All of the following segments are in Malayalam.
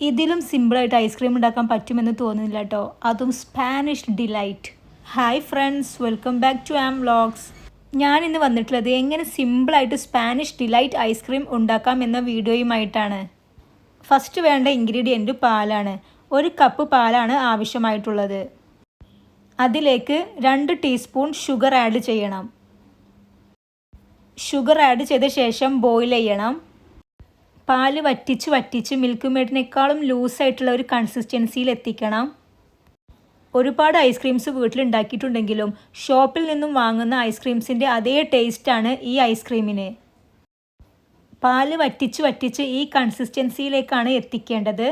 ഇതിലും സിമ്പിളായിട്ട് ഐസ്ക്രീം ഉണ്ടാക്കാൻ പറ്റുമെന്ന് തോന്നുന്നില്ല കേട്ടോ. അതും Spanish delight. Hi friends welcome back to am vlogs ഞാൻ ഇന്ന് വന്നിട്ടുള്ളത് എങ്ങനെ സിമ്പിളായിട്ട് സ്പാനിഷ് ഡിലൈറ്റ് ഐസ്ക്രീം ഉണ്ടാക്കാം എന്ന വീഡിയോയുമായിട്ടാണ്. ഫസ്റ്റ് വേണ്ട ഇൻഗ്രീഡിയന്റ് പാലാണ്. ഒരു കപ്പ് പാലാണ് ആവശ്യമായിട്ടുള്ളത്. അതിലേക്ക് രണ്ട് ടീസ്പൂൺ ഷുഗർ ആഡ് ചെയ്യണം. ഷുഗർ ആഡ് ചെയ്ത ശേഷം ബോയിൽ ചെയ്യണം. പാൽ വറ്റിച്ച് വറ്റിച്ച് മിൽക്ക് മെയ്ഡിനേക്കാളും ലൂസായിട്ടുള്ള ഒരു കൺസിസ്റ്റൻസിയിൽ എത്തിക്കണം. ഒരുപാട് ഐസ്ക്രീംസ് വീട്ടിലുണ്ടാക്കിയിട്ടുണ്ടെങ്കിലും ഷോപ്പിൽ നിന്നും വാങ്ങുന്ന ഐസ്ക്രീംസിന്റെ അതേ ടേസ്റ്റാണ് ഈ ഐസ്ക്രീമിന് പാൽ വറ്റിച്ച് വറ്റിച്ച് ഈ കൺസിസ്റ്റൻസിയിലേക്കാണ് എത്തിക്കേണ്ടത്.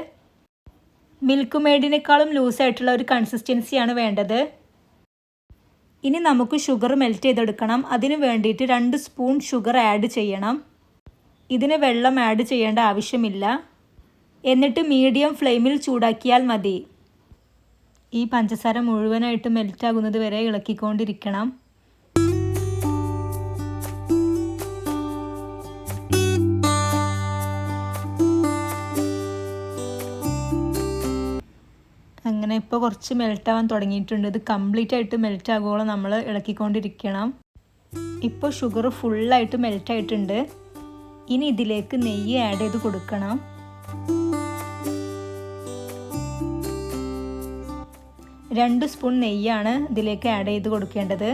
മിൽക്ക് മെയ്ഡിനേക്കാളും ലൂസായിട്ടുള്ള ഒരു കൺസിസ്റ്റൻസിയാണ് വേണ്ടത്. ഇനി നമുക്ക് ഷുഗർ മെൽറ്റ് ചെയ്തെടുക്കണം. അതിന് വേണ്ടിയിട്ട് രണ്ട് സ്പൂൺ ഷുഗർ ആഡ് ചെയ്യണം. ഇതിന് വെള്ളം ആഡ് ചെയ്യേണ്ട ആവശ്യമില്ല. എന്നിട്ട് മീഡിയം ഫ്ലെയിമിൽ ചൂടാക്കിയാൽ മതി. ഈ പഞ്ചസാര മുഴുവനായിട്ട് മെൽറ്റ് ആകുന്നത് വരെ ഇളക്കിക്കൊണ്ടിരിക്കണം. അങ്ങനെ ഇപ്പോൾ കുറച്ച് മെൽറ്റ് ആവാൻ തുടങ്ങിയിട്ടുണ്ട്. ഇത് കംപ്ലീറ്റ് ആയിട്ട് മെൽറ്റ് ആകുമ്പോൾ നമ്മൾ ഇളക്കിക്കൊണ്ടിരിക്കണം. ഇപ്പോൾ ഷുഗർ ഫുള്ളായിട്ട് മെൽറ്റ് ആയിട്ടുണ്ട്. ഇനി ഇതിലേക്ക് നെയ്യ് ആഡ് ചെയ്ത് കൊടുക്കണം. രണ്ട് സ്പൂൺ നെയ്യാണ് ഇതിലേക്ക് ആഡ് ചെയ്ത് കൊടുക്കേണ്ടത്.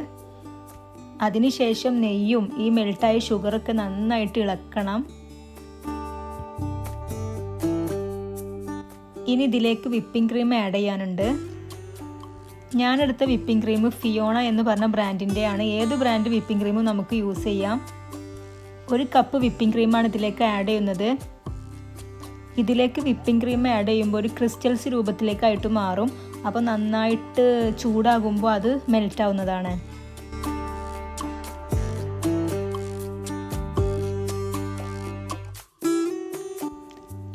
അതിനുശേഷം നെയ്യും ഈ മെൽട്ടായ ഷുഗറൊക്കെ നന്നായിട്ട് ഇളക്കണം. ഇനി ഇതിലേക്ക് വിപ്പിംഗ് ക്രീം ആഡ് ചെയ്യാനുണ്ട്. ഞാനെടുത്ത വിപ്പിംഗ് ക്രീം ഫിയോണ എന്ന് പറഞ്ഞ ബ്രാൻഡിന്റെയാണ് ഏത് ബ്രാൻഡ് വിപ്പിംഗ് ക്രീമും നമുക്ക് യൂസ് ചെയ്യാം. ഒരു കപ്പ് വിപ്പിംഗ് ക്രീമാണ് ഇതിലേക്ക് ആഡ് ചെയ്യുന്നത്. ഇതിലേക്ക് വിപ്പിംഗ് ക്രീം ആഡ് ചെയ്യുമ്പോൾ ഒരു ക്രിസ്റ്റൽസ് രൂപത്തിലേക്കായിട്ട് മാറും. അപ്പോൾ നന്നായിട്ട് ചൂടാകുമ്പോൾ അത് മെൽറ്റ് ആവുന്നതാണ്.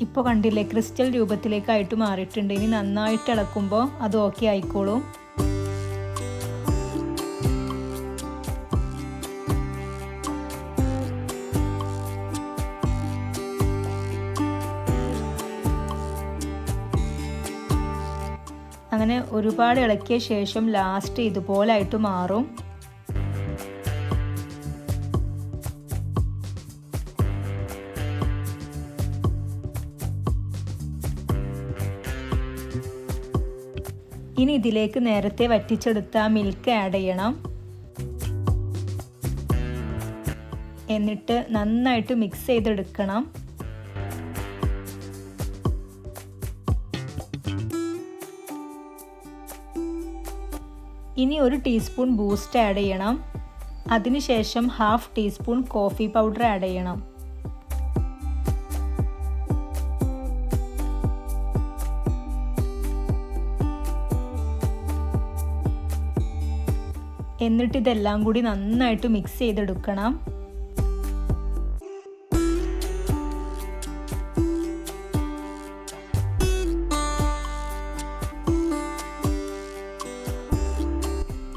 ഇപ്പോൾ കണ്ടില്ലേ ക്രിസ്റ്റൽ രൂപത്തിലേക്കായിട്ട് മാറിയിട്ടുണ്ട്. ഇനി നന്നായിട്ട് ഇളക്കുമ്പോൾ അത് ഓക്കെ ആയിക്കോളും. അങ്ങനെ ഒരുപാട് ഇളക്കിയ ശേഷം ലാസ്റ്റ് ഇതുപോലായിട്ട് മാറും. ഇനി ഇതിലേക്ക് നേരത്തെ വറ്റിച്ചെടുത്ത മിൽക്ക് ആഡ് ചെയ്യണം. എന്നിട്ട് നന്നായിട്ട് മിക്സ് ചെയ്തെടുക്കണം. ഇനി ഒരു ടീസ്പൂൺ ബൂസ്റ്റ് ആഡ് ചെയ്യണം. അതിനുശേഷം half teaspoon coffee powder add ചെയ്യണം. എന്നിട്ട് ഇതെല്ലാം കൂടി നന്നായിട്ട് മിക്സ് ചെയ്തെടുക്കണം.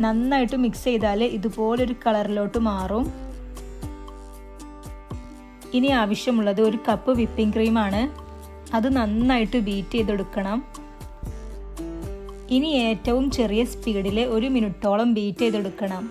നന്നായിട്ട് മിക്സ് ചെയ്താൽ ഇതുപോലൊരു കളറിലോട്ട് മാറും. ഇനി ആവശ്യമുള്ളത് ഒരു കപ്പ് വിപ്പിംഗ് ക്രീമാണ് അത് നന്നായിട്ട് ബീറ്റ് ചെയ്തെടുക്കണം. ഇനി ഏറ്റവും ചെറിയ സ്പീഡിൽ ഒരു മിനിറ്റോളം ബീറ്റ് ചെയ്തെടുക്കണം.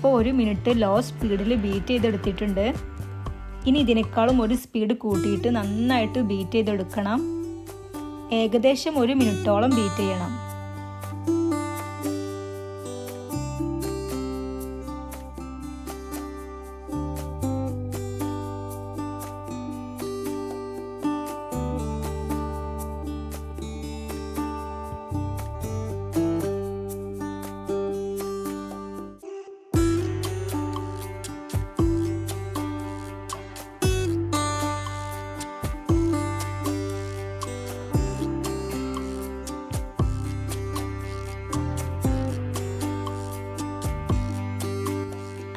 ഇപ്പോൾ ഒരു മിനിറ്റ് ലോ സ്പീഡിൽ ബീറ്റ് ചെയ്തെടുത്തിട്ടുണ്ട്. ഇനി ഇതിനേക്കാളും ഒരു സ്പീഡ് കൂട്ടിയിട്ട് നന്നായിട്ട് ബീറ്റ് ചെയ്തെടുക്കണം. ഏകദേശം ഒരു മിനിറ്റോളം ബീറ്റ് ചെയ്യണം.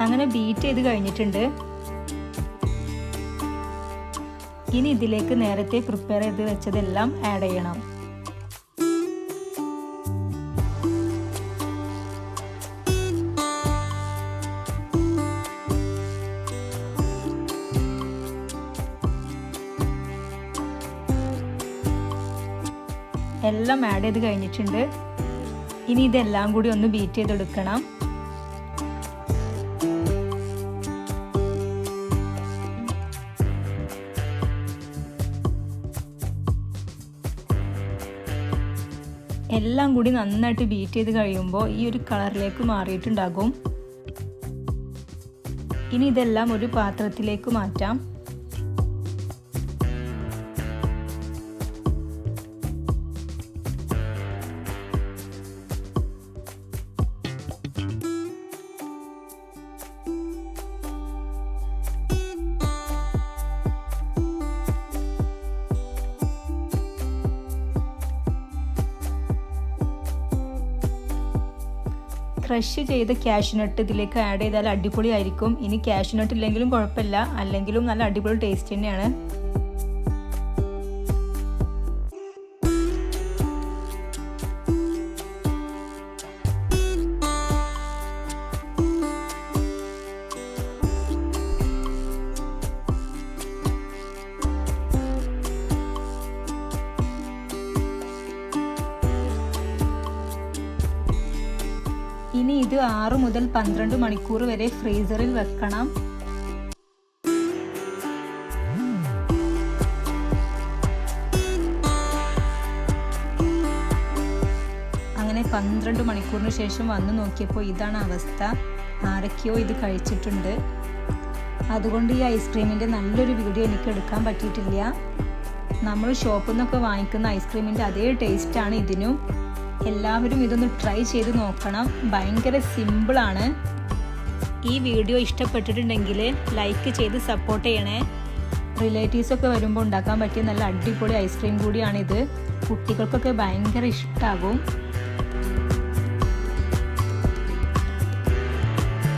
അങ്ങനെ ബീറ്റ് ചെയ്ത് കഴിഞ്ഞിട്ടുണ്ട്. ഇനി ഇതിലേക്ക് നേരത്തെ പ്രിപ്പയർ ചെയ്ത് വെച്ചതെല്ലാം ആഡ് ചെയ്യണം. എല്ലാം ആഡ് ചെയ്ത് കഴിഞ്ഞിട്ടുണ്ട്. ഇനി ഇതെല്ലാം കൂടി ഒന്ന് ബീറ്റ് ചെയ്തെടുക്കണം. എല്ലാം കൂടി നന്നായിട്ട് ബീറ്റ് ചെയ്ത് കഴിയുമ്പോൾ ഈ ഒരു കളറിലേക്ക് മാറിയിട്ടുണ്ടാകും. ഇനി ഇതെല്ലാം ഒരു പാത്രത്തിലേക്ക് മാറ്റാം. ക്രഷ് ചെയ്ത ക്യാഷ്നട്ട് ഇതിലേക്ക് ആഡ് ചെയ്താൽ അടിപൊളിയായിരിക്കും. ഇനി ക്യാഷ്നട്ട് ഇല്ലെങ്കിലും കുഴപ്പമില്ല. അല്ലെങ്കിലും നല്ല അടിപൊളി ടേസ്റ്റ് തന്നെയാണ്. ആറ് മുതൽ പന്ത്രണ്ട് മണിക്കൂർ വരെ ഫ്രീസറിൽ വെക്കണം. അങ്ങനെ പന്ത്രണ്ട് മണിക്കൂറിന് ശേഷം വന്ന് നോക്കിയപ്പോൾ ഇതാണ് അവസ്ഥ. ആരൊക്കെയോ ഇത് കഴിച്ചിട്ടുണ്ട്. അതുകൊണ്ട് ഈ ഐസ്ക്രീമിന്റെ നല്ലൊരു വീഡിയോ എനിക്ക് എടുക്കാൻ പറ്റിയിട്ടില്ല. നമ്മൾ ഷോപ്പിൽ നിന്നൊക്കെ വാങ്ങിക്കുന്ന ഐസ്ക്രീമിന്റെ അതേ ടേസ്റ്റാണ് ഇതിനും. എല്ലാവരും ഇതൊന്ന് ട്രൈ ചെയ്ത് നോക്കണം. ഭയങ്കര സിമ്പിളാണ് ഈ വീഡിയോ ഇഷ്ടപ്പെട്ടിട്ടുണ്ടെങ്കിൽ ലൈക്ക് ചെയ്ത് സപ്പോർട്ട് ചെയ്യണേ. റിലേറ്റീവ്സൊക്കെ വരുമ്പോൾ ഉണ്ടാക്കാൻ പറ്റിയ നല്ല അടിപൊളി ഐസ്ക്രീം കൂടിയാണിത്. കുട്ടികൾക്കൊക്കെ ഭയങ്കര ഇഷ്ടമാകും